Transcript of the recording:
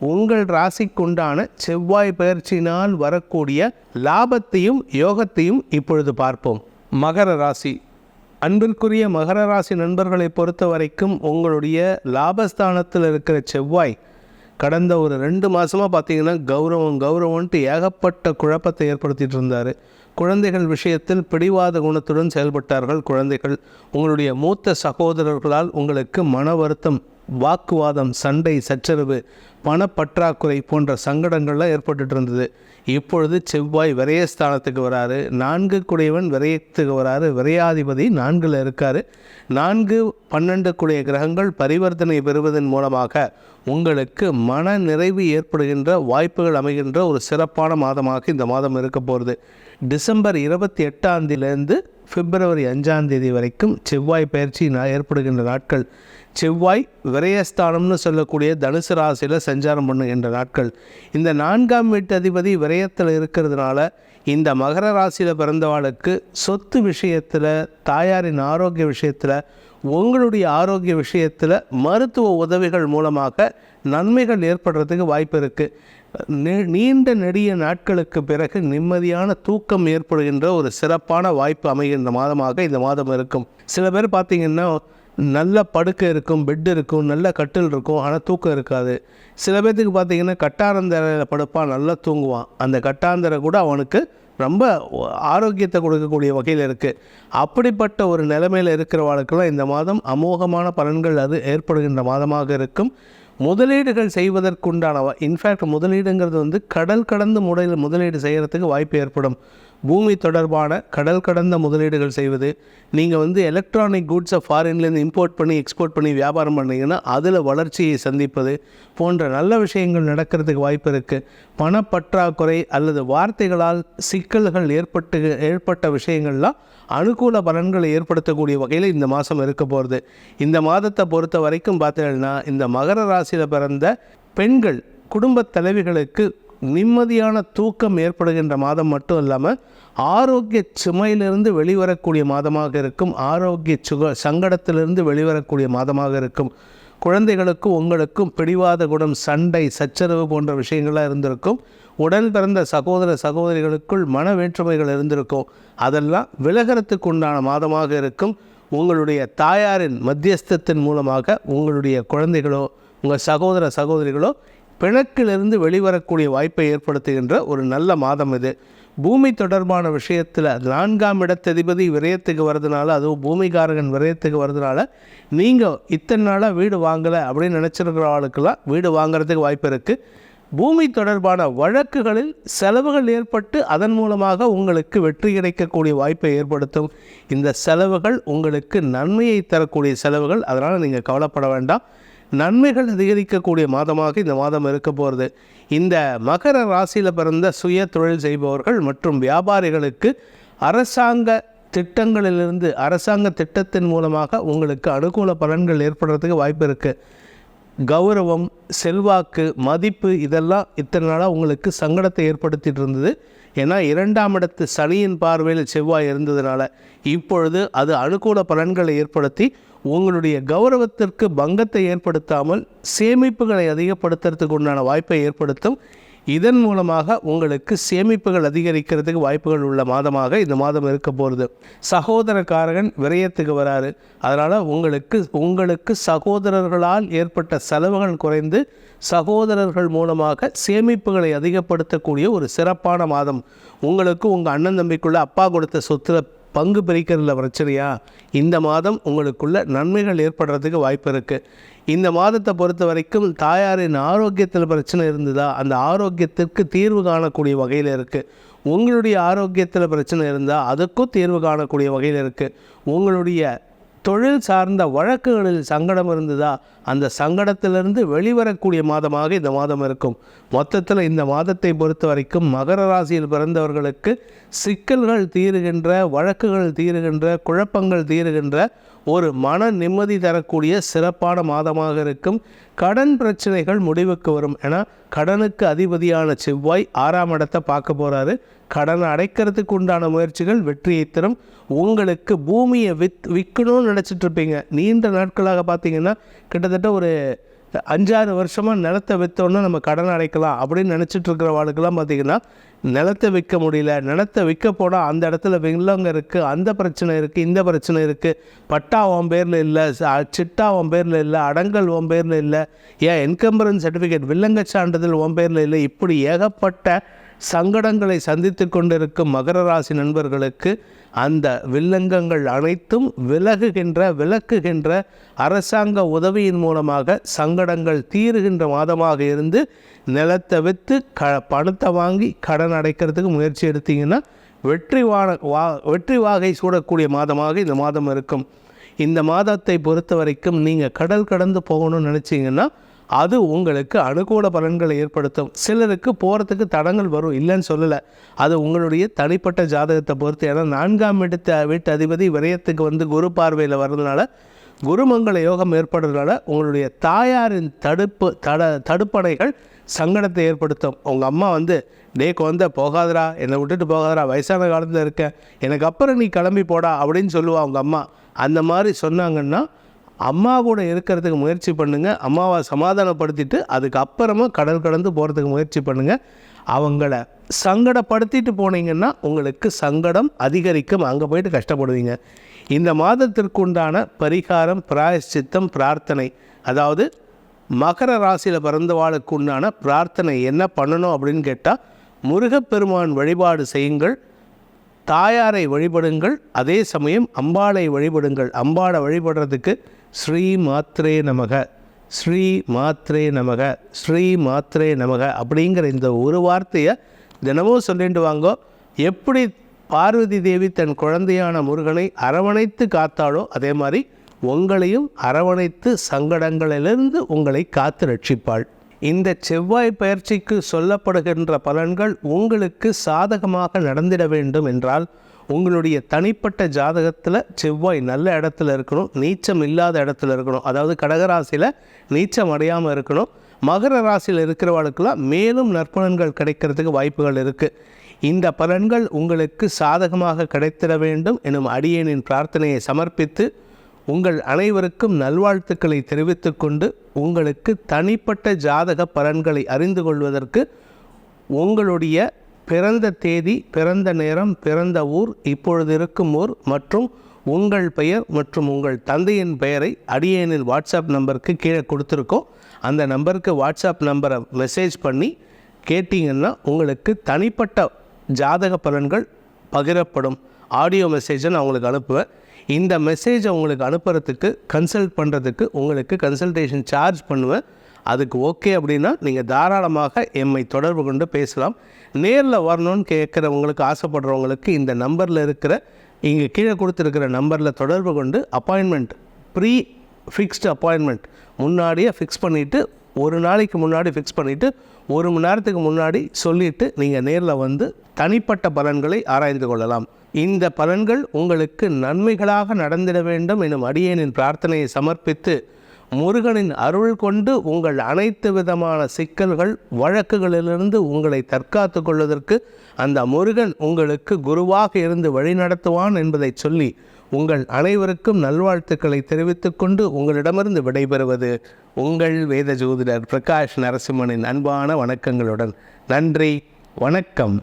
உங்கள் ராசிக்குண்டான செவ்வாய் பயிற்சியினால் வரக்கூடிய லாபத்தையும் யோகத்தையும் இப்பொழுது பார்ப்போம். மகர ராசி. அன்பிற்குரிய மகர ராசி நண்பர்களை பொறுத்த வரைக்கும் உங்களுடைய லாபஸ்தானத்தில் இருக்கிற செவ்வாய் கடந்த ஒரு ரெண்டு மாதமாக பார்த்தீங்கன்னா கௌரவம் கௌரவம்ட்டு ஏகப்பட்ட குழப்பத்தை ஏற்படுத்திட்டு இருந்தார். குழந்தைகள் விஷயத்தில் பிடிவாத குணத்துடன் செயல்பட்டார்கள் குழந்தைகள். உங்களுடைய மூத்த சகோதரர்களால் உங்களுக்கு மன வருத்தம் வாக்குவாதம் சண்டை சச்சரவு பணப்பற்றாக்குறை போன்ற சங்கடங்கள்லாம் ஏற்பட்டுட்டு இருந்தது இப்பொழுது செவ்வாய் விரயஸ்தானத்துக்கு வராரு. நான்கு குடையவன் விரயத்துக்கு வராரு. விரையாதிபதி நான்கில் இருக்கார். நான்கு பன்னெண்டு குடைய கிரகங்கள் பரிவர்த்தனை பெறுவதன் மூலமாக உங்களுக்கு மன நிறைவு ஏற்படுகின்ற வாய்ப்புகள் அமைகின்ற ஒரு சிறப்பான மாதமாக இந்த மாதம் இருக்க போகிறது டிசம்பர் இருபத்தி எட்டாம் தேதியிலேருந்து பிப்ரவரி அஞ்சாம் தேதி வரைக்கும் செவ்வாய் பயிற்சி ஏற்படுகின்ற நாட்கள் செவ்வாய் விரயஸ்தானம்னு சொல்லக்கூடிய தனுசு ராசியில் சஞ்சாரம் பண்ணுகின்ற நாட்கள். இந்த நான்காம் வீட்டு அதிபதி விரயத்தில் இருக்கிறதுனால இந்த மகர ராசியில் பிறந்தவாளுக்கு சொத்து விஷயத்தில் தாயாரின் ஆரோக்கிய விஷயத்தில் உங்களுடைய ஆரோக்கிய விஷயத்தில் மருத்துவ உதவிகள் மூலமாக நன்மைகள் ஏற்படுறதுக்கு வாய்ப்பு இருக்குது நீண்ட நெடிய நாட்களுக்கு பிறகு நிம்மதியான தூக்கம் ஏற்படுகின்ற ஒரு சிறப்பான வாய்ப்பு அமைகின்ற மாதமாக இந்த மாதம் இருக்கும். சில பேர் பார்த்திங்கன்னா நல்ல படுக்கை இருக்கும் பெட் இருக்கும் நல்ல கட்டில் இருக்கும் ஆனால் தூக்கம் இருக்காது. சில பேர்த்துக்கு பார்த்தீங்கன்னா கட்டாந்தரையில் படுப்பான் நல்லா தூங்குவான். அந்த கட்டாந்தரை கூட அவனுக்கு ரொம்ப ஆரோக்கியத்தை கொடுக்கக்கூடிய வகையில் இருக்குது அப்படிப்பட்ட ஒரு நிலைமையில் இருக்கிறவர்களுக்கெல்லாம் இந்த மாதம் அமோகமான பலன்கள் அது ஏற்படுகின்ற மாதமாக இருக்கும். முதலீடுகள் செய்வதற்குண்டான இன்ஃபேக்ட் முதலீடுங்கிறது வந்து கடல் கடந்து முறையில் முதலீடு செய்கிறதுக்கு வாய்ப்பு ஏற்படும். பூமி தொடர்பான கடல் கடந்த முதலீடுகள் செய்வது நீங்கள் வந்து எலக்ட்ரானிக் குட்ஸை ஃபாரின்லேருந்து இம்போர்ட் பண்ணி எக்ஸ்போர்ட் பண்ணி வியாபாரம் பண்ணிங்கன்னா அதில் வளர்ச்சியை சந்திப்பது போன்ற நல்ல விஷயங்கள் நடக்கிறதுக்கு வாய்ப்பு இருக்குது பணப்பற்றாக்குறை அல்லது வார்த்தைகளால் சிக்கல்கள் ஏற்பட்டு ஏற்பட்ட விஷயங்கள்லாம் அனுகூல பலன்களை ஏற்படுத்தக்கூடிய வகையில் இந்த மாதம் இருக்க போகிறது இந்த மாதத்தை பொறுத்த வரைக்கும் பார்த்தீங்கன்னா இந்த மகர ராசியில் பிறந்த பெண்கள் குடும்பத் தலைவிகளுக்கு நிம்மதியான தூக்கம் ஏற்படுகின்ற மாதம் மட்டும் இல்லாமல் ஆரோக்கிய சுமையிலிருந்து வெளிவரக்கூடிய மாதமாக இருக்கும். ஆரோக்கிய சுக சங்கடத்திலிருந்து வெளிவரக்கூடிய மாதமாக இருக்கும். குழந்தைகளுக்கும் உங்களுக்கும் பிடிவாத குணம் சண்டை சச்சரவு போன்ற விஷயங்கள்லாம் இருந்திருக்கும். உடன் பிறந்த சகோதர சகோதரிகளுக்குள் மன வேற்றுமைகள் இருந்திருக்கும். அதெல்லாம் விலகறத்துக்கு உண்டான மாதமாக இருக்கும். உங்களுடைய தாயாரின் மத்தியஸ்தத்தின் மூலமாக உங்களுடைய குழந்தைகளோ உங்கள் சகோதர சகோதரிகளோ பிணக்கிலிருந்து வெளிவரக்கூடிய வாய்ப்பை ஏற்படுத்துகின்ற ஒரு நல்ல மாதம் இது. பூமி தொடர்பான விஷயத்தில் நான்காம் இடத்ததிபதி விரயத்துக்கு வரதுனால அதுவும் பூமிகாரகன் விரயத்துக்கு வரதுனால நீங்கள் இத்தனை நாளாக வீடு வாங்கலை அப்படின்னு நினச்சிருக்கிற ஆளுக்கெல்லாம் வீடு வாங்குறதுக்கு வாய்ப்பு இருக்குது பூமி தொடர்பான வழக்குகளில் செலவுகள் ஏற்பட்டு அதன் மூலமாக உங்களுக்கு வெற்றி கிடைக்கக்கூடிய வாய்ப்பை ஏற்படுத்தும். இந்த செலவுகள் உங்களுக்கு நன்மையை தரக்கூடிய செலவுகள் அதனால் நீங்கள் கவலைப்பட வேண்டாம். நன்மைகள் அதிகரிக்கக்கூடிய மாதமாக இந்த மாதம் இருக்க போகிறது இந்த மகர ராசியில் பிறந்த சுய தொழில் செய்பவர்கள் மற்றும் வியாபாரிகளுக்கு அரசாங்க திட்டங்களிலிருந்து அரசாங்க திட்டத்தின் மூலமாக உங்களுக்கு அனுகூல பலன்கள் ஏற்படுறதுக்கு வாய்ப்பு இருக்குது கௌரவம் செல்வாக்கு மதிப்பு இதெல்லாம் இத்தனை நாளாக உங்களுக்கு சங்கடத்தை ஏற்படுத்திட்டு இருந்தது. ஏன்னா இரண்டாம் இடத்து சனியின் பார்வையில் செவ்வாய் இருந்ததுனால இப்பொழுது அது அனுகூல பலன்களை ஏற்படுத்தி உங்களுடைய கௌரவத்திற்கு பங்கத்தை ஏற்படுத்தாமல் சேமிப்புகளை அதிகப்படுத்துறதுக்கு உண்டான வாய்ப்பை ஏற்படுத்தும். இதன் மூலமாக உங்களுக்கு சேமிப்புகள் அதிகரிக்கிறதுக்கு வாய்ப்புகள் உள்ள மாதமாக இந்த மாதம் இருக்க போகிறது சகோதரக்காரகன் விரயத்துக்கு வராரு. அதனால் உங்களுக்கு உங்களுக்கு சகோதரர்களால் ஏற்பட்ட செலவுகள் குறைந்து சகோதரர்கள் மூலமாக சேமிப்புகளை அதிகப்படுத்தக்கூடிய ஒரு சிறப்பான மாதம். உங்களுக்கு உங்கள் அண்ணன் தம்பிக்குள்ள அப்பா கொடுத்த சொத்துல பங்கு பிரிக்கிறதுல பிரச்சனையா? இந்த மாதம் உங்களுக்குள்ள நன்மைகள் ஏற்படுறதுக்கு வாய்ப்பு இருக்குது இந்த மாதத்தை பொறுத்த வரைக்கும் தாயாரின் ஆரோக்கியத்தில் பிரச்சனை இருந்ததா? அந்த ஆரோக்கியத்திற்கு தீர்வு காணக்கூடிய வகையில் இருக்குது உங்களுடைய ஆரோக்கியத்தில் பிரச்சனை இருந்தால் அதுக்கும் தீர்வு காணக்கூடிய வகையில் இருக்குது உங்களுடைய தொழில் சார்ந்த வழக்குகளில் சங்கடம் இருந்ததா? அந்த சங்கடத்திலிருந்து வெளிவரக்கூடிய மாதமாக இந்த மாதம் இருக்கும். மொத்தத்தில் இந்த மாதத்தை பொறுத்த வரைக்கும் மகர ராசியில் பிறந்தவர்களுக்கு சிக்கல்கள் தீருகின்ற வழக்குகள் தீருகின்ற குழப்பங்கள் தீருகின்ற ஒரு மன நிம்மதி தரக்கூடிய சிறப்பான மாதமாக இருக்கும். கடன் பிரச்சனைகள் முடிவுக்கு வரும் ஏன்னா கடனுக்கு அதிபதியான செவ்வாய் ஆறாம் இடத்தை பார்க்க போகிறாரு கடனை அடைக்கிறதுக்கு உண்டான முயற்சிகள் வெற்றியை தரும். உங்களுக்கு பூமியை வித் விற்கணும்னு நினச்சிட்டு இருப்பீங்க. நீண்ட நாட்களாக பார்த்தீங்கன்னா கிட்டத்தட்ட ஒரு அஞ்சாறு வருஷமாக நிலத்தை விற்றோன்னா நம்ம கடன் அடைக்கலாம் அப்படின்னு நினச்சிட்டு இருக்கிற இருக்கிறவாளுக்கெல்லாம் பார்த்தீங்கன்னா நிலத்தை விற்க முடியல நிலத்தை விற்க போனால் அந்த இடத்துல வில்லங்க இருக்குது அந்த பிரச்சனை இருக்குது இந்த பிரச்சனை இருக்குது பட்டா உன் பேரில் இல்லை சிட்டா உன் பேரில் இல்லை அடங்கல் உன் பேரில் இல்லை ஏன் என்கம்பரன்ஸ் சர்டிஃபிகேட் வில்லங்க சான்றிதழ் உன் பேரில் இல்லை இப்படி ஏகப்பட்ட சங்கடங்களை சந்தித்து கொண்டிருக்கும் மகர ராசி நண்பர்களுக்கு அந்த வில்லங்கங்கள் அனைத்தும் விலகுகின்ற விலக்குகின்ற அரசாங்க உதவியின் மூலமாக சங்கடங்கள் தீருகின்ற மாதமாக இருந்து நிலத்தை விற்று க பணத்தை வாங்கி கடன் அடைக்கிறதுக்கு முயற்சி எடுத்தீங்கன்னா வெற்றி வா வெற்றி வாகை சூடக்கூடிய மாதமாக இந்த மாதம் இருக்கும். இந்த மாதத்தை பொறுத்த வரைக்கும் நீங்கள் கடல் கடந்து போகணும்னு நினச்சிங்கன்னா அது உங்களுக்கு அனுகூல பலன்களை ஏற்படுத்தும். சிலருக்கு போகிறதுக்கு தடங்கள் வரும் இல்லைன்னு சொல்லலை. அது உங்களுடைய தனிப்பட்ட ஜாதகத்தை பொறுத்து. ஏன்னா நான்காம் இடத்த வீட்டு அதிபதி விரயத்துக்கு வந்து குரு பார்வையில் வர்றதுனால குருமங்கள யோகம் ஏற்படுறதுனால உங்களுடைய தாயாரின் தடுப்பு தட தடுப்பணைகள் சங்கடத்தை ஏற்படுத்தும். உங்கள் அம்மா வந்து டே குழந்த போகாதடா. என்னை விட்டுட்டு போகாதடா. வயசான காலத்தில் இருக்கேன். எனக்கு அப்புறம் நீ கிளம்பி போடா. அப்படின்னு சொல்லுவா உங்கள் அம்மா. அந்த மாதிரி சொன்னாங்கன்னா அம்மா கூட இருக்கிறதுக்கு முயற்சி பண்ணுங்கள் அம்மாவை சமாதானப்படுத்திட்டு அதுக்கப்புறமா கடல் கடந்து போகிறதுக்கு முயற்சி பண்ணுங்கள் அவங்கள சங்கடப்படுத்திட்டு போனீங்கன்னா உங்களுக்கு சங்கடம் அதிகரிக்கும். அங்கே போயிட்டு கஷ்டப்படுவீங்க. இந்த மாதத்திற்கு உண்டான பரிகாரம் பிராயஷ்சித்தம் பிரார்த்தனை அதாவது மகர ராசியில் பிறந்தவாளுக்கு உண்டான பிரார்த்தனை என்ன பண்ணணும் அப்படின்னு கேட்டால் முருகப்பெருமான் வழிபாடு செய்யுங்கள். தாயாரை வழிபடுங்கள். அதே சமயம் அம்பாளை வழிபடுங்கள். அம்பாளை வழிபடுறதுக்கு ஸ்ரீ மாத்ரே நமக ஸ்ரீ மாத்ரே நமக ஸ்ரீ மாத்ரே நமக அப்படிங்கிற இந்த ஒரு வார்த்தையை தினமும் சொல்லிட்டு வாங்கோ. எப்படி பார்வதி தேவி தன் குழந்தையான முருகனை அரவணைத்து காத்தாளோ அதே மாதிரி உங்களையும் அரவணைத்து சங்கடங்களிலிருந்து உங்களை காத்து ரட்சிப்பாள். இந்த செவ்வாய் பயிற்சிக்கு சொல்லப்படுகின்ற பலன்கள் உங்களுக்கு சாதகமாக நடந்திட வேண்டும் என்றால் உங்களுடைய தனிப்பட்ட ஜாதகத்தில் செவ்வாய் நல்ல இடத்துல இருக்கணும் நீச்சம் இல்லாத இடத்துல இருக்கணும். அதாவது கடகராசியில் நீச்சம் அடையாமல் இருக்கணும். மகர ராசியில் இருக்கிறவர்களுக்கெல்லாம் மேலும் நற்பலன்கள் கிடைக்கிறதுக்கு வாய்ப்புகள் இருக்குது இந்த பலன்கள் உங்களுக்கு சாதகமாக கிடைத்திட வேண்டும் எனும் அடியேனின் பிரார்த்தனையை சமர்ப்பித்து உங்கள் அனைவருக்கும் நல்வாழ்த்துக்களை தெரிவித்துக்கொண்டு உங்களுக்கு தனிப்பட்ட ஜாதக பலன்களை அறிந்து கொள்வதற்கு உங்களுடைய பிறந்த தேதி பிறந்த நேரம் பிறந்த ஊர் இப்பொழுது இருக்கும் ஊர் மற்றும் உங்கள் பெயர் மற்றும் உங்கள் தந்தையின் பெயரை அடியேனின் வாட்ஸ்அப் நம்பருக்கு கீழே கொடுத்துருக்கோம். அந்த நம்பருக்கு வாட்ஸ்அப் நம்பரை மெசேஜ் பண்ணி கேட்டிங்கன்னா உங்களுக்கு தனிப்பட்ட ஜாதக பலன்கள் பகிரப்படும். ஆடியோ மெசேஜை நான் உங்களுக்கு அனுப்புவேன். இந்த மெசேஜை உங்களுக்கு அனுப்புறதுக்கு கன்சல்ட் பண்ணுறதுக்கு உங்களுக்கு கன்சல்டேஷன் சார்ஜ் பண்ணுவேன். அதுக்கு ஓகே அப்படின்னா நீங்கள் தாராளமாக எம்மை தொடர்பு கொண்டு பேசலாம். நேரில் வரணும்னு கேட்குறவங்களுக்கு ஆசைப்படுறவங்களுக்கு இந்த நம்பரில் இருக்கிற இங்கே கீழே கொடுத்துருக்கிற நம்பரில் தொடர்பு கொண்டு அப்பாயின்மெண்ட் ப்ரீ ஃபிக்ஸ்டு அப்பாயின்மெண்ட் முன்னாடியே ஃபிக்ஸ் பண்ணிவிட்டு ஒரு நாளைக்கு முன்னாடி ஃபிக்ஸ் பண்ணிவிட்டு ஒரு மணி நேரத்துக்கு முன்னாடி சொல்லிவிட்டு நீங்கள் நேரில் வந்து தனிப்பட்ட பலன்களை ஆராய்ந்து கொள்ளலாம். இந்த பலன்கள் உங்களுக்கு நன்மைகளாக நடந்திட வேண்டும் எனும் அடியேனின் பிரார்த்தனையை சமர்ப்பித்து முருகனின் அருள் கொண்டு உங்கள் அனைத்து விதமான சிக்கல்கள் வழக்குகளிலிருந்து உங்களை தற்காத்து கொள்வதற்கு அந்த முருகன் உங்களுக்கு குருவாக இருந்து வழிநடத்துவான் என்பதை சொல்லி உங்கள் அனைவருக்கும் நல்வாழ்த்துக்களை தெரிவித்துக்கொண்டு உங்களிடமிருந்து விடைபெறுவது உங்கள் வேத ஜோதிடர் பிரகாஷ் நரசிம்மனின் அன்பான வணக்கங்களுடன். நன்றி வணக்கம்.